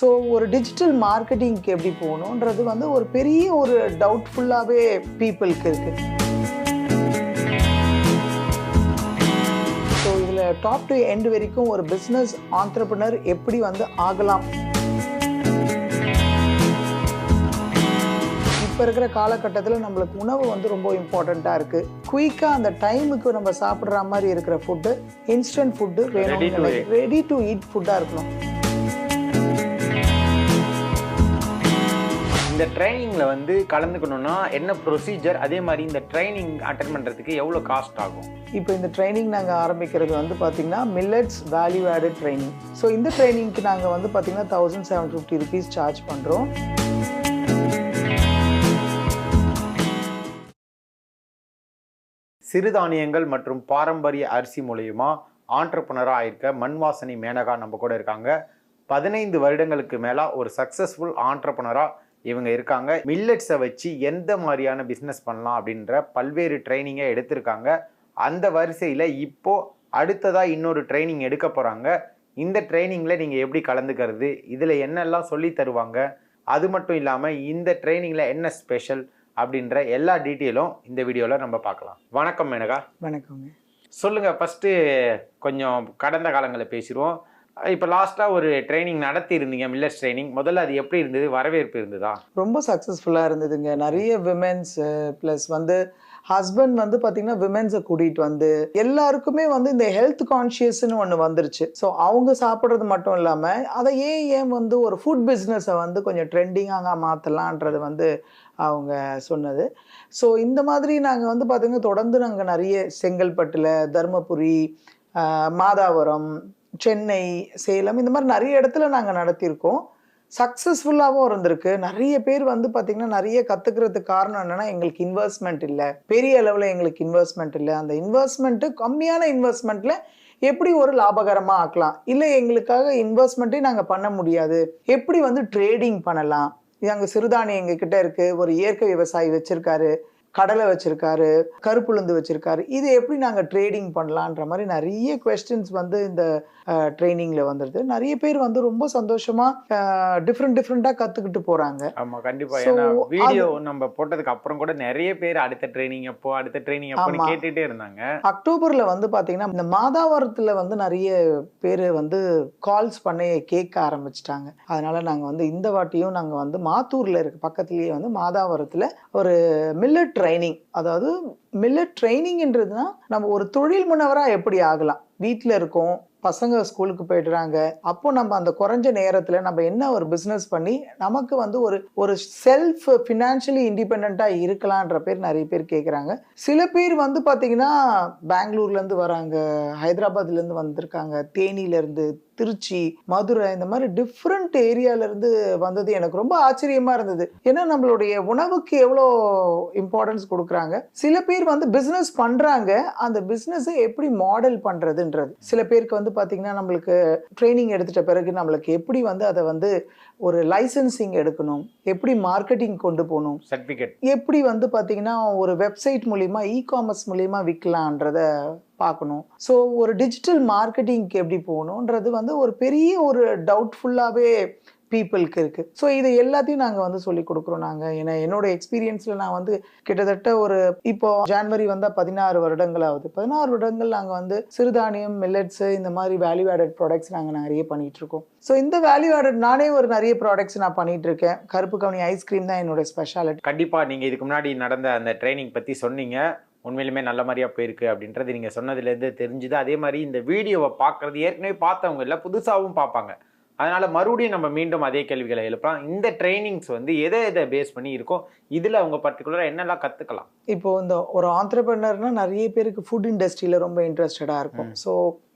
So ஒரு digital மார்க்கெட்டிங்க்கு எப்படி போகணுன்றது வந்து ஒரு பெரிய ஒரு டவுட்ஃபுல்லாகவே பீப்புளுக்கு இருக்கு. ஸோ இதில் டாப் டு எண்ட் வரைக்கும் ஒரு பிஸ்னஸ் ஆண்டர்பனர் எப்படி வந்து ஆகலாம்? இப்போ இருக்கிற காலகட்டத்தில் நம்மளுக்கு உணவு வந்து ரொம்ப இம்பார்ட்டண்ட்டாக இருக்குது குயிக்காக அந்த டைமுக்கு நம்ம சாப்பிட்ற மாதிரி இருக்கிற ஃபுட்டு இன்ஸ்டன்ட் ஃபுட்டு வேணும். ரெடி டு ஈட் ஃபுட்டாக இருக்கணும். இந்த ட்ரைனிங்ல வந்து கலந்துக்கணும்னா என்ன ப்ரொசீஜர் அதே மாதிரி இந்த ட்ரைனிங் அட்டன் பண்றதுக்கு எவ்வளவு காஸ்ட் ஆகும்? இப்போ இந்த ட்ரைனிங் நாங்கள் ஆரம்பிக்கிறது வந்து பார்த்தீங்கன்னா millets value added training so இந்த ட்ரைனிங்க்கு நாங்கள் வந்து பார்த்தீங்கன்னா thousand seven fifty rupees charge பண்ணுறோம் சிறுதானியங்கள் மற்றும் பாரம்பரிய அரிசி மூலியமா ஆண்டர்பனராக ஆயிருக்க மண்வாசனி மேனகா நம்ம கூட இருக்காங்க. பதினைந்து வருடங்களுக்கு மேலா ஒரு சக்ஸஸ்ஃபுல் ஆண்டர்பனராக இவங்க இருக்காங்க. மில்லட்ஸை வச்சு எந்த மாதிரியான பிஸ்னஸ் பண்ணலாம் அப்படின்ற பல்வேறு ட்ரைனிங்கை எடுத்திருக்காங்க. அந்த வரிசையில் இப்போ அடுத்ததா இன்னொரு ட்ரைனிங் எடுக்க போறாங்க. இந்த ட்ரைனிங்ல நீங்க எப்படி கலந்துக்கிறது? இதுல என்னெல்லாம் சொல்லி தருவாங்க? அது மட்டும் இல்லாம இந்த ட்ரைனிங்ல என்ன ஸ்பெஷல் அப்படின்ற எல்லா டீட்டெயிலும் இந்த வீடியோல நம்ம பார்க்கலாம். வணக்கம் மேனகா. வணக்கங்க. சொல்லுங்க ஃபர்ஸ்ட் கொஞ்சம் கடந்த காலங்களை பேசிடுவோம். இப்போ லாஸ்ட்டாக ஒரு ட்ரைனிங் நடத்தி இருந்தீங்க மில்லட்ஸ் ட்ரைனிங் முதல்ல அது எப்படி இருந்தது? வரவேற்பு இருந்ததா? ரொம்ப சக்ஸஸ்ஃபுல்லாக இருந்ததுங்க. நிறைய விமென்ஸ் ப்ளஸ் வந்து ஹஸ்பண்ட் வந்து பார்த்தீங்கன்னா விமென்ஸை கூட்டிகிட்டு வந்து எல்லாருக்குமே வந்து இந்த ஹெல்த் கான்ஷியஸ்னு ஒன்று வந்துருச்சு. ஸோ அவங்க சாப்பிட்றது மட்டும் இல்லாமல் அதை ஏன் ஏன் வந்து ஒரு ஃபுட் பிஸ்னஸை வந்து கொஞ்சம் ட்ரெண்டிங்காக மாற்றலான்றது வந்து அவங்க சொன்னது. ஸோ இந்த மாதிரி நாங்கள் வந்து பார்த்தீங்கன்னா தொடர்ந்து நாங்கள் நிறைய செங்கல்பட்டில் தருமபுரி மாதாவரம் சென்னை சேலம் இந்த மாதிரி நிறைய இடத்துல நாங்கள் நடத்தியிருக்கோம். சக்ஸஸ்ஃபுல்லாகவும் இருந்திருக்கு. நிறைய பேர் வந்து பார்த்திங்கன்னா நிறைய கற்றுக்கிறதுக்கு காரணம் என்னென்னா எங்களுக்கு இன்வெஸ்ட்மெண்ட் இல்லை. பெரிய அளவில் எங்களுக்கு இன்வெஸ்ட்மெண்ட் இல்லை. அந்த இன்வெஸ்ட்மெண்ட்டு கம்மியான இன்வெஸ்ட்மெண்ட்டில் எப்படி ஒரு லாபகரமாக ஆக்கலாம்? இல்லை எங்களுக்காக இன்வெஸ்ட்மெண்ட்டே நாங்கள் பண்ண முடியாது. எப்படி வந்து ட்ரேடிங் பண்ணலாம்? இது அங்கே சிறுதானியம் எங்ககிட்ட இருக்குது ஒரு இயற்கை விவசாயி வச்சுருக்காரு. கடலை வச்சுருக்காரு கருப்புளுந்து வச்சுருக்காரு. இது எப்படி நாங்கள் ட்ரேடிங் பண்ணலான்ற மாதிரி நிறைய கொஸ்டின்ஸ் வந்து இந்த ட்ரைனிங்கில் வந்துடுது நிறைய பேர் வந்து ரொம்ப சந்தோஷமாக டிஃப்ரெண்ட் டிஃப்ரெண்ட்டாக கற்றுக்கிட்டு போகிறாங்க ஆமா கண்டிப்பா. So, ஏன்னா வீடியோ நம்ம போட்டதுக்கு அப்புறம் கூட நிறைய பேர் அடுத்த ட்ரைனிங் எப்போ அடுத்த ட்ரைனிங் எப்போன்னு ஆமா. கேட்டுட்டே இருந்தாங்க. அக்டோபர்ல வந்து பாத்தீங்கன்னா இந்த மாதாவரத்துல வந்து நிறைய பேர் வந்து கால்ஸ் பண்ணி கேட்க ஆரம்பிச்சிட்டாங்க. அதனால நாங்க வந்து இந்த வாட்டியும் நாங்க வந்து மாத்தூர்ல இருக்க. பக்கத்துலயே வந்து மாதாவரத்துல ஒரு மில்லட் ட்ரைனிங் அதாவது மில்லட் ட்ரைனிங்ன்றதுனா நம்ம ஒரு தொழில் முன்னவராக எப்படி ஆகலாம்? வீட்டில் இருக்கோம் பசங்க ஸ்கூலுக்கு போயிடுறாங்க அப்போ நம்ம அந்த குறைஞ்ச நேரத்தில் நம்ம என்ன ஒரு பிஸ்னஸ் பண்ணி நமக்கு வந்து ஒரு ஒரு செல்ஃப் ஃபினான்ஷியலி இண்டிபெண்ட்டாக இருக்கலான்ற பேர் நிறைய பேர் கேட்குறாங்க சில பேர் வந்து பார்த்தீங்கன்னா பெங்களூர்லேருந்து வராங்க ஹைதராபாத்லேருந்து வந்திருக்காங்க தேனியிலேருந்து திருச்சி மதுரை இந்த மாதிரி டிஃப்ரெண்ட் ஏரியாவிலேருந்து வந்தது எனக்கு ரொம்ப ஆச்சரியமாக இருந்தது. ஏன்னா நம்மளுடைய உணவுக்கு எவ்வளோ இம்பார்ட்டன்ஸ் கொடுக்குறாங்க. சில பேர் வந்து பிஸ்னஸ் பண்ணுறாங்க அந்த பிஸ்னஸை எப்படி மாடல் பண்ணுறதுன்றது சில பேருக்கு வந்து பார்த்திங்கன்னா நம்மளுக்கு ட்ரைனிங் எடுத்துட்ட பிறகு நம்மளுக்கு எப்படி வந்து அதை வந்து ஒரு லைசன்சிங் எடுக்கணும் எப்படி மார்க்கெட்டிங் கொண்டு போகணும் சர்டிபிகேட் எப்படி வந்து பார்த்தீங்கன்னா ஒரு வெப்சைட் மூலிமா இ காமர்ஸ் மூலிமா விற்கலான்றத பார்க்கணும். ஸோ ஒரு டிஜிட்டல் மார்க்கெட்டிங்க்கு எப்படி போகணுன்றது வந்து ஒரு பெரிய ஒரு டவுட்ஃபுல்லாகவே பீப்புளுக்கு இருக்குது ஸோ இதை எல்லாத்தையும் நாங்கள் வந்து சொல்லி கொடுக்குறோம் நாங்கள் ஏன்னா என்னோட எக்ஸ்பீரியன்ஸில் நான் வந்து கிட்டத்தட்ட ஒரு இப்போ ஜான்வரி வந்தால் பதினாறு வருடங்கள் ஆகுது பதினாறு வருடங்கள் நாங்கள் வந்து சிறுதானியம் மில்லட்ஸு இந்த மாதிரி வேல்யூ ஆடட் ப்ராடக்ட்ஸ் நாங்கள் நிறைய பண்ணிகிட்ருக்கோம் இருக்கோம். ஸோ இந்த வேல்யூ ஆடட் நானே ஒரு நிறைய ப்ராடக்ட்ஸ் நான் பண்ணிட்டு இருக்கேன். கருப்பு கவனி ஐஸ்கிரீம் தான் என்னோட ஸ்பெஷாலிட்டி கண்டிப்பாக நீங்கள் இதுக்கு முன்னாடி நடந்த அந்த ட்ரைனிங் பற்றி சொன்னீங்க. உண்மையிலுமே நல்ல மாதிரியா போயிருக்கு அப்படின்றது நீங்க சொன்னதுலேருந்து தெரிஞ்சுது. அதே மாதிரி இந்த வீடியோவை பார்க்கறது ஏற்கனவே பார்த்தவங்க இல்லை புதுசாகவும் பார்ப்பாங்க. அதனால மறுபடியும் நம்ம மீண்டும் அதே கேள்விகளை எழுப்பலாம் இந்த ட்ரைனிங்ஸ் வந்து எதை எதை பேஸ் பண்ணி இருக்கோ இதுல அவங்க பர்டிகுலரா என்னெல்லாம் கத்துக்கலாம்? இப்போ இந்த ஒரு ஆண்டர்பிரினர்னா நிறைய பேருக்கு ஃபுட் இண்டஸ்ட்ரியில் ரொம்ப இன்ட்ரெஸ்டடாக இருக்கும். ஸோ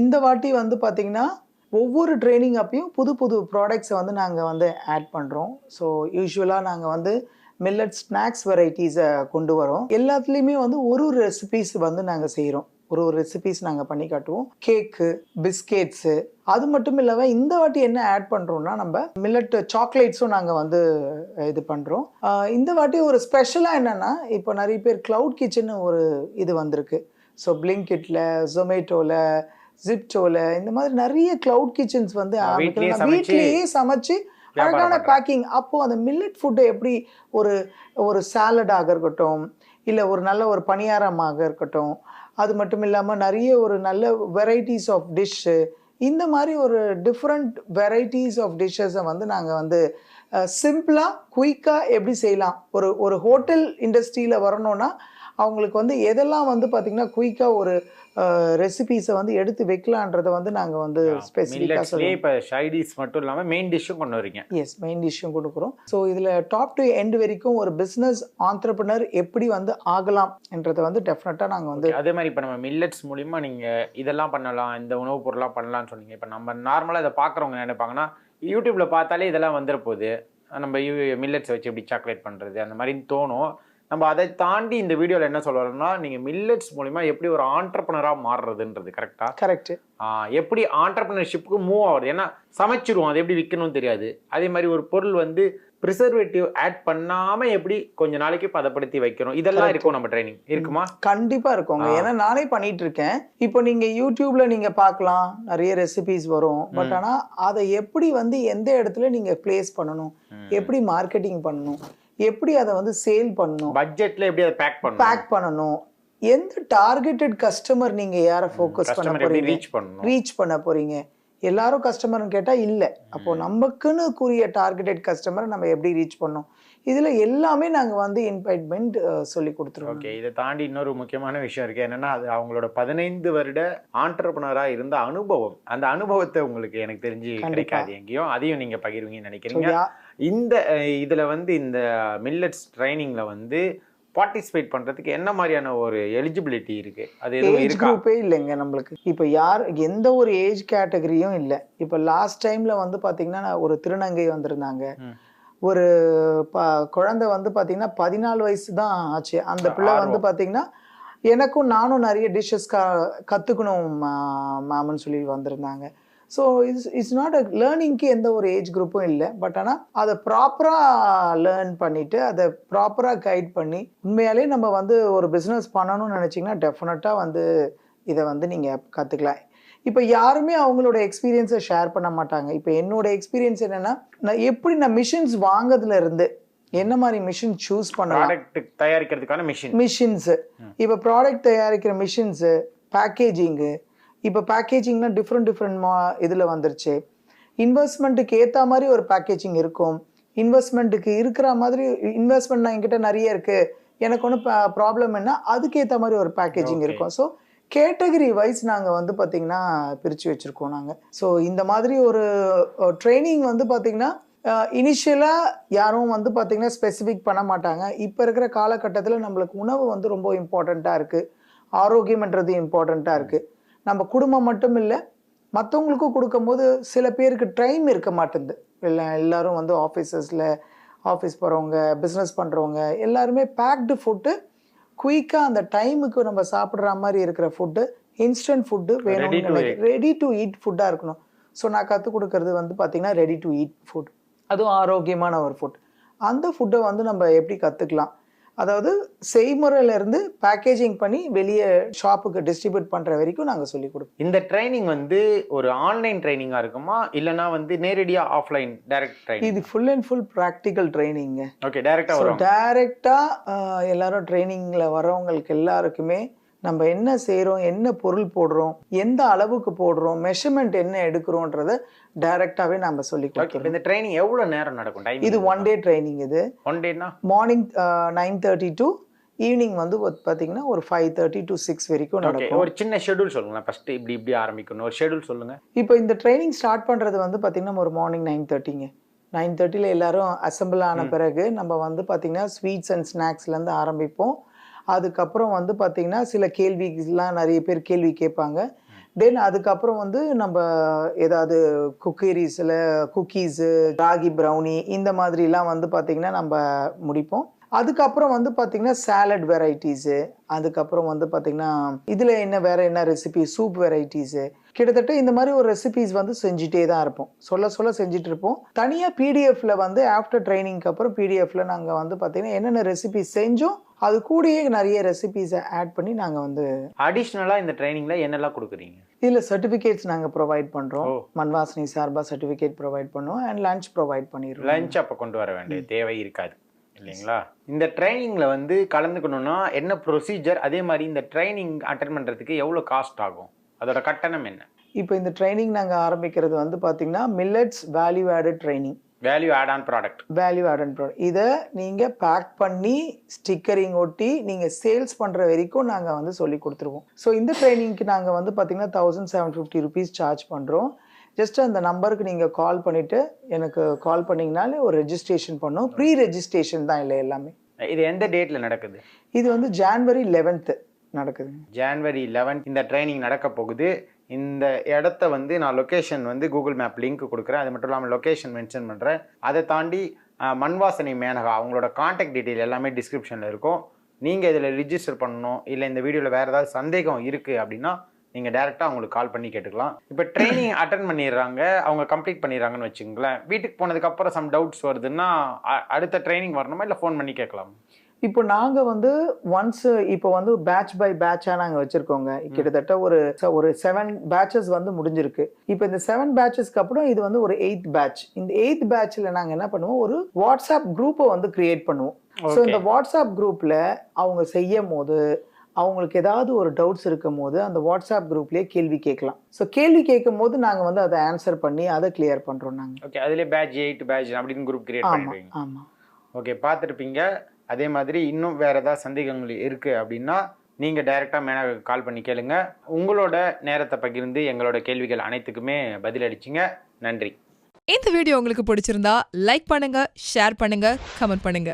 இந்த வாட்டி வந்து பார்த்தீங்கன்னா ஒவ்வொரு ட்ரைனிங் அப்பயும் புது புது ப்ராடக்ட்ஸை வந்து நாங்கள் வந்து ஆட் பண்ணுறோம் ஸோ யூஸ்வலாக நாங்கள் வந்து மில்லட் ஸ்நாக்ஸ் வெரைட்டிஸை கொண்டு வரோம். எல்லாத்துலேயுமே வந்து ஒரு ஒரு ரெசிபீஸ் வந்து நாங்கள் செய்கிறோம் ஒரு ஒரு ரெசிபீஸ் நாங்கள் பண்ணி காட்டுவோம். கேக்கு பிஸ்கெட்ஸு அது மட்டும் இல்லாமல் இந்த வாட்டி என்ன ஆட் பண்ணுறோம்னா நம்ம மில்லட் சாக்லேட்ஸும் நாங்கள் வந்து இது பண்ணுறோம் இந்த வாட்டி ஒரு ஸ்பெஷலாக என்னென்னா இப்போ நிறைய பேர் க்ளவுட் கிச்சன் ஒரு இது வந்திருக்கு. ஸோ பிளிங்கிட்டில் ஜொமேட்டோவில் ஜிப்டோவில் இந்த மாதிரி நிறைய க்ளவுட் கிச்சன்ஸ் வந்து வீட்லயே சமைச்சு- அழகான. பேக்கிங் அப்போ அந்த மில்லட் ஃபுட்டை எப்படி ஒரு ஒரு சாலடாக இருக்கட்டும் இல்லை ஒரு நல்ல ஒரு பணியாரமாக இருக்கட்டும் அது மட்டும் இல்லாமல் நிறைய ஒரு நல்ல வெரைட்டிஸ் ஆஃப் டிஷ்ஷு இந்த மாதிரி ஒரு டிஃப்ரெண்ட் வெரைட்டிஸ் ஆஃப் டிஷ்ஷஸை வந்து நாங்கள் வந்து சிம்பிளாக குயிக்காக எப்படி செய்யலாம் ஒரு ஒரு ஹோட்டல் இண்டஸ்ட்ரியில் வரணும்னா அவங்களுக்கு வந்து எதெல்லாம் வந்து பார்த்திங்கன்னா குயிக்காக ஒரு ரெசிபீஸை வந்து எடுத்து வைக்கலான்றதை வந்து நாங்கள் வந்து ஸ்பெசிஃபிக்காக சொல்லுவோம். இப்ப ஷைடிஸ் மட்டும் இல்லாம மெயின் டிஷ்ஷும் கொண்டு வரீங்க. எஸ் மெயின் டிஷ்ஷும் கொடுக்குறோம். ஸோ இதில் டாப் டு எண்ட் வரைக்கும் ஒரு பிஸ்னஸ் ஆண்டர்பனர் எப்படி வந்து ஆகலாம் என்றதை வந்து டெஃபினட்டாக நாங்கள் வந்து அதே மாதிரி இப்ப நம்ம மில்லட்ஸ் மூலியமா நீங்க இதெல்லாம் பண்ணலாம் இந்த உணவுப் பொருள்லாம் பண்ணலாம்னு சொன்னீங்க. இப்ப நம்ம நார்மலா இதை பாக்குறவங்க என்ன நினைப்பாங்கன்னா யூடியூப்ல பார்த்தாலே இதெல்லாம் வந்துட போகுது. நம்ம மில்லட்ஸ் வச்சு எப்படி சாக்லேட் பண்றது அந்த மாதிரி தோணும். நம்ம அதை தாண்டி இந்த வீடியோல என்ன சொல்ல வரோம்னா நீங்க மில்லட்ஸ் மூலியமா எப்படி ஒரு ஆண்டர்பனரா மாறுறதுன்றது கரெக்டா கரெக்ட் எப்படி ஆண்டர்பிரினர்ஷிப்புக்கு மூவ் ஆகுது? ஏன்னா சமைச்சிருவோம் அது எப்படி விற்கணும்னு தெரியாது. அதே மாதிரி ஒரு பொருள் வந்து ப்ரிசர்வேட்டிவ் ஆட் பண்ணாம எப்படி கொஞ்ச நாளைக்கு பதப்படுத்தி வைக்கணும்? இதெல்லாம். இருக்கும் நம்ம ட்ரைனிங் இருக்குமா? கண்டிப்பா இருக்குங்க. ஏன்னா நானே பண்ணிட்டு இருக்கேன் இப்போ நீங்க யூடியூப்ல நீங்க பார்க்கலாம். நிறைய ரெசிபிஸ் வரும். பட் ம். ஆனா அதை எப்படி வந்து எந்த இடத்துல நீங்க பிளேஸ் பண்ணணும்? எப்படி மார்க்கெட்டிங் பண்ணணும்? எப்படி அதை வந்து சேல் பண்ணணும்? பட்ஜெட்ல எப்படி அதை பேக் பண்ணணும்? பேக் பண்ணணும். எந்த டார்கெட்டட் கஸ்டமர் நீங்க யாரை ஃபோக்கஸ் பண்ண போறீங்க? ரீச் பண்ணணும்? ரீச் பண்ண போறீங்க. எல்லாரும் கஸ்டமர்னு கேட்டா இல்ல. அப்போ நமக்குன்னு கூறிய டார்கெட்டட் கஸ்டமரை நம்ம எப்படி ரீச் பண்ணோம் இதுல எல்லாமே நாங்க வந்து இன்வைட்மெண்ட் சொல்லி கொடுத்துருவோம். ஓகே இதை தாண்டி இன்னொரு முக்கியமான விஷயம் இருக்கு. என்னன்னா அது அவங்களோட பதினைந்து வருட ஆண்டர்பனரா இருந்த அனுபவம். அந்த அனுபவத்தை உங்களுக்கு எனக்கு தெரிஞ்சு. கிடைக்காது எங்கேயும் அதையும் நீங்க பகிர்வீங்கன்னு நினைக்கிறீங்க. இந்த இதுல வந்து இந்த மில்லட்ஸ் ட்ரைனிங்ல வந்து பார்ட்டிசிபேட் பண்றதுக்கு என்ன மாதிரியான ஒரு எலிஜிபிலிட்டி இருக்கு? அது எதுவும் ஏஜ் இருக்கா? குரூப்பே இல்லைங்க நம்மளுக்கு. இப்போ யார் எந்த ஒரு ஏஜ் கேட்டகரியும் இல்லை. இப்போ லாஸ்ட் டைம்ல வந்து பாத்தீங்கன்னா நான் ஒரு திருநங்கை வந்திருந்தாங்க. ஒரு ப குழந்தை வந்து பாத்தீங்கன்னா பதினாலு வயசு தான் ஆச்சு. அந்த பிள்ளை வந்து ஆர்வம். பாத்தீங்கன்னா எனக்கும் நானும் நிறைய டிஷ்ஷஸ் க கற்றுக்கணும் மேம்னு சொல்லி வந்திருந்தாங்க. So it's it's not a லேர்னிங்க்கு எந்த ஒரு ஏஜ் குரூப்பும் இல்லை. பட் ஆனால் அதை ப்ராப்பராக லேர்ன் பண்ணிட்டு அதை ப்ராப்பராக கைட் பண்ணி உண்மையாலே நம்ம வந்து ஒரு பிஸ்னஸ் பண்ணணும்னு நினச்சிங்கன்னா டெஃபினட்டாக வந்து இதை வந்து நீங்கள் கற்றுக்கலாம் இப்போ யாருமே அவங்களோட எக்ஸ்பீரியன்ஸை ஷேர் பண்ண மாட்டாங்க. இப்போ என்னோட எக்ஸ்பீரியன்ஸ் என்னன்னா நான் எப்படி நான் மிஷின்ஸ் வாங்குறதுல இருந்து என்ன மாதிரி மிஷின் சூஸ் பண்ணலாம்? தயாரிக்கிறதுக்கான மிஷின் மிஷின்ஸு இப்போ ப்ராடக்ட் தயாரிக்கிற மிஷின்ஸு பேக்கேஜிங்கு இப்போ பேக்கேஜிங்னா டிஃப்ரெண்ட் டிஃப்ரெண்ட் மா இதில் வந்துருச்சு. இன்வெஸ்ட்மெண்ட்டுக்கு ஏற்ற மாதிரி ஒரு பேக்கேஜிங் இருக்கும். இன்வெஸ்ட்மெண்ட்டுக்கு இருக்கிற மாதிரி இன்வெஸ்ட்மெண்ட் என்கிட்ட நிறைய இருக்குது எனக்கு ஒன்றும் ப்ராப்ளம் என்ன? அதுக்கேற்ற மாதிரி ஒரு பேக்கேஜிங். இருக்கும். ஸோ கேட்டகரி வைஸ் நாங்கள் வந்து பார்த்திங்கன்னா பிரித்து வச்சுருக்கோம் நாங்கள் ஸோ இந்த மாதிரி ஒரு ட்ரைனிங் வந்து பார்த்திங்கன்னா இனிஷியலாக யாரும் வந்து பார்த்திங்கன்னா ஸ்பெசிஃபிக் பண்ண மாட்டாங்க. இப்போ இருக்கிற காலகட்டத்தில் நம்மளுக்கு உணவு வந்து ரொம்ப இம்பார்ட்டண்ட்டாக இருக்குது ஆரோக்கியம்ன்றது இம்பார்ட்டண்ட்டாக இருக்குது நம்ம குடும்பம் மட்டும் இல்லை மற்றவங்களுக்கும் கொடுக்கும்போது சில பேருக்கு டைம் இருக்க மாட்டேங்குது இல்லை எல்லாரும் வந்து ஆஃபீஸஸில் ஆஃபீஸ் போகிறவங்க பிஸ்னஸ் பண்ணுறவங்க எல்லாருமே பேக்டு ஃபுட்டு குயிக்காக அந்த டைமுக்கு நம்ம சாப்பிட்ற மாதிரி இருக்கிற ஃபுட்டு இன்ஸ்டன்ட் ஃபுட்டு வேணும் ரெடி டு ஈட் ஃபுட்டாக இருக்கணும். ஸோ நான் கற்றுக் கொடுக்கறது வந்து பார்த்திங்கன்னா ரெடி டு ஈட் ஃபுட் அதுவும் ஆரோக்கியமான ஒரு ஃபுட் அந்த ஃபுட்டை வந்து நம்ம எப்படி கற்றுக்கலாம் அதாவது செய்முறையிலேருந்து பேக்கேஜிங் பண்ணி வெளியே ஷாப்புக்கு டிஸ்ட்ரிபியூட் பண்ணுற வரைக்கும் நாங்கள் சொல்லிக் கொடுப்போம். இந்த ட்ரைனிங் வந்து ஒரு ஆன்லைன் ட்ரைனிங்கா இருக்குமா? இல்லனா வந்து நேரடியா ஆஃப்லைன் டைரக்ட் ட்ரைனிங் இது ஃபுல் அண்ட் ஃபுல் ப்ராக்டிக்கல் ட்ரைனிங்க ஓகே டைரக்டா ஸோ வரும். டைரெக்டாக எல்லாரும் ட்ரைனிங்கில் வரவங்களுக்கு எல்லாருக்குமே நம்ம என்ன செய்கிறோம் என்ன பொருள் போடுறோம் எந்த அளவுக்கு போடுறோம் மெஷர்மெண்ட் என்ன எடுக்கிறோன்றத டைரெக்டாகவே நம்ம சொல்லி கொடுத்துருவோம் இந்த ட்ரைனிங் எவ்வளவு நேரம் நடக்கும்? இது ஒன் டே ட்ரைனிங் இது. One டேனா morning nine thirty to evening வந்து பார்த்தீங்கன்னா ஒரு ஃபைவ் தேர்ட்டி டு சிக்ஸ் வரைக்கும் நடக்கும். ஒரு சின்ன ஷெட்யூல் சொல்லுங்களேன். ஃபர்ஸ்ட் இப்படி இப்படி ஆரம்பிக்கணும். ஒரு ஷெட்யூல் சொல்லுங்க. இப்போ இந்த ட்ரைனிங் ஸ்டார்ட் பண்ணுறது வந்து பார்த்தீங்கன்னா ஒரு மார்னிங் நைன் தேர்ட்டிங்க நைன் தேர்ட்டியில் எல்லாரும் அசம்பிள் ஆன. பிறகு நம்ம வந்து பார்த்தீங்கன்னா ஸ்வீட்ஸ் அண்ட் ஸ்நாக்ஸ்லேருந்து ஆரம்பிப்போம். அதுக்கப்புறம் வந்து பார்த்தீங்கன்னா சில கேள்விலாம் நிறைய பேர் கேள்வி கேட்பாங்க. தென் அதுக்கப்புறம் வந்து நம்ம ஏதாவது குக்கீரிஸில் குக்கீஸு ராகி ப்ரௌனி இந்த மாதிரிலாம் வந்து பார்த்திங்கன்னா நம்ம முடிப்போம். அதுக்கப்புறம் வந்து பார்த்திங்கன்னா சாலட் வெரைட்டிஸு அதுக்கப்புறம் வந்து பார்த்திங்கன்னா இதில் என்ன வேறு என்ன ரெசிபி சூப் வெரைட்டிஸு கிட்டத்தட்ட இந்த மாதிரி ஒரு ரெசிபிஸ் வந்து செஞ்சுட்டே தான் இருப்போம். சொல்ல சொல்ல செஞ்சுட்டு இருப்போம். தனியாக பிடிஎஃப்ல வந்து ஆஃப்டர் ட்ரைனிங்க்கு அப்புறம் பிடிஎஃப்ல நாங்கள் வந்து பார்த்திங்கன்னா என்னென்ன ரெசிபி செஞ்சோம் அது கூடயே நிறைய ரெசிபிஸை ஆட் பண்ணி நாங்கள் வந்து அடிஷ்னலா இந்த ட்ரைனிங்ல என்னெல்லாம் கொடுக்குறீங்க? இதுல சர்டிபிகேட்ஸ் நாங்க ப்ரொவைட் பண்றோம். ஓ. மண்வாசனி சார்பா சர்டிபிகேட் ப்ரொவைட் பண்ணுவோம். அண்ட் லஞ்ச் ப்ரொவைட் பண்ணிடுறோம் லஞ்ச் அப்போ கொண்டு வர வேண்டிய தேவை இருக்காது இல்லைங்களா? இந்த ட்ரைனிங்ல வந்து கலந்துக்கணும்னா என்ன ப்ரொசீஜர் அதே மாதிரி இந்த ட்ரைனிங் அட்டன் பண்றதுக்கு எவ்வளோ காஸ்ட் ஆகும்? அதோட கட்டணம் என்ன? இப்போ இந்த ட்ரைனிங் நாங்க ஆரம்பிக்கிறது வந்து பாத்தீங்கன்னா millets value added training value add on product value added product இதை நீங்க பேக் பண்ணி ஸ்டிக்கரிங் ஒட்டி நீங்க சேல்ஸ் பண்ற வரைக்கும் நாங்க வந்து சொல்லி கொடுத்துருவோம். ஸோ இந்த ட்ரைனிங்க்கு நாங்க வந்து பாத்தீங்கன்னா thousand seven fifty rupees charge பண்றோம். ஜஸ்ட் அந்த நம்பருக்கு நீங்க கால் பண்ணிட்டு எனக்கு கால் பண்ணீங்கனாலே ஒரு ரெஜிஸ்ட்ரேஷன் பண்ணோம். ப்ரீ ரெஜிஸ்ட்ரேஷன் தான் இல்லை எல்லாமே. இது எந்த டேட்ல நடக்குது? இது வந்து ஜான்வரி லெவன்த்து நடக்குதுங்க ஜான்வரி 11 இந்த ட்ரைனிங் நடக்க போகுது. இந்த இடத்த வந்து நான் லொக்கேஷன் வந்து கூகுள் மேப் லிங்க் கொடுக்குறேன். அது மட்டும் இல்லாமல் லொக்கேஷன் மென்ஷன் பண்ணுறேன் அதை தாண்டி மண்வாசனை மேனகா அவங்களோட காண்டாக்ட் டீட்டெயில் எல்லாமே டிஸ்கிரிப்ஷனில் இருக்கும். நீங்கள் இதில் ரிஜிஸ்டர் பண்ணணும் இல்லை இந்த வீடியோவில் வேறு ஏதாவது சந்தேகம் இருக்குது அப்படின்னா நீங்கள் டேரெக்டாக அவங்களுக்கு கால் பண்ணி கேட்டுக்கலாம். இப்போ ட்ரைனிங் அட்டன் பண்ணிடுறாங்க. அவங்க கம்ப்ளீட் பண்ணிடுறாங்கன்னு வச்சுங்களேன் வீட்டுக்கு போனதுக்கப்புறம் சம் டவுட்ஸ் வருதுன்னா அடுத்த ட்ரைனிங் வரணுமா இல்லை ஃபோன் பண்ணி கேட்கலாம்? இப்போ நாங்க வந்து ஒன்ஸ் இப்போ வந்து பேட்ச் பை பேட்சா நாங்க வச்சிருக்கோங்க. கிட்டத்தட்ட ஒரு ஒரு செவன் பேட்சஸ் வந்து முடிஞ்சிருக்கு. இப்போ இந்த செவன் பேட்சஸ்க்கு அப்புறம் இது வந்து ஒரு எயித் பேட்ச் இந்த எயித் பேட்ச்ல நாங்க என்ன பண்ணுவோம்? ஒரு வாட்ஸ்அப் குரூப்பை வந்து கிரியேட் பண்ணுவோம். ஸோ இந்த வாட்ஸ்அப் குரூப்ல அவங்க செய்யும் போது அவங்களுக்கு ஏதாவது ஒரு டவுட்ஸ் இருக்கும் போது அந்த வாட்ஸ்அப் குரூப்லயே கேள்வி கேட்கலாம். ஸோ கேள்வி கேட்கும் போது நாங்க வந்து அதை ஆன்சர் பண்ணி அதை கிளியர் பண்றோம் நாங்க. ஓகே அதுலேயே பேட்ச் எயிட் பேட்ச் அப்படின்னு குரூப் கிரியேட் ஆமா பண்ணிடுவீங்க. ஆமா. ஓகே பார்த்துருப்பீங்க. அதே மாதிரி இன்னும் வேறு ஏதாவது சந்தேகங்கள் இருக்குது அப்படின்னா நீங்கள் டைரெக்டாக மேனாக கால் பண்ணி கேளுங்க. உங்களோட நேரத்தை பகிர்ந்து எங்களோட கேள்விகள் அனைத்துக்குமே பதிலளிச்சிங்க நன்றி. இந்த வீடியோ உங்களுக்கு பிடிச்சிருந்தா லைக் பண்ணுங்க ஷேர் பண்ணுங்க கமெண்ட் பண்ணுங்க.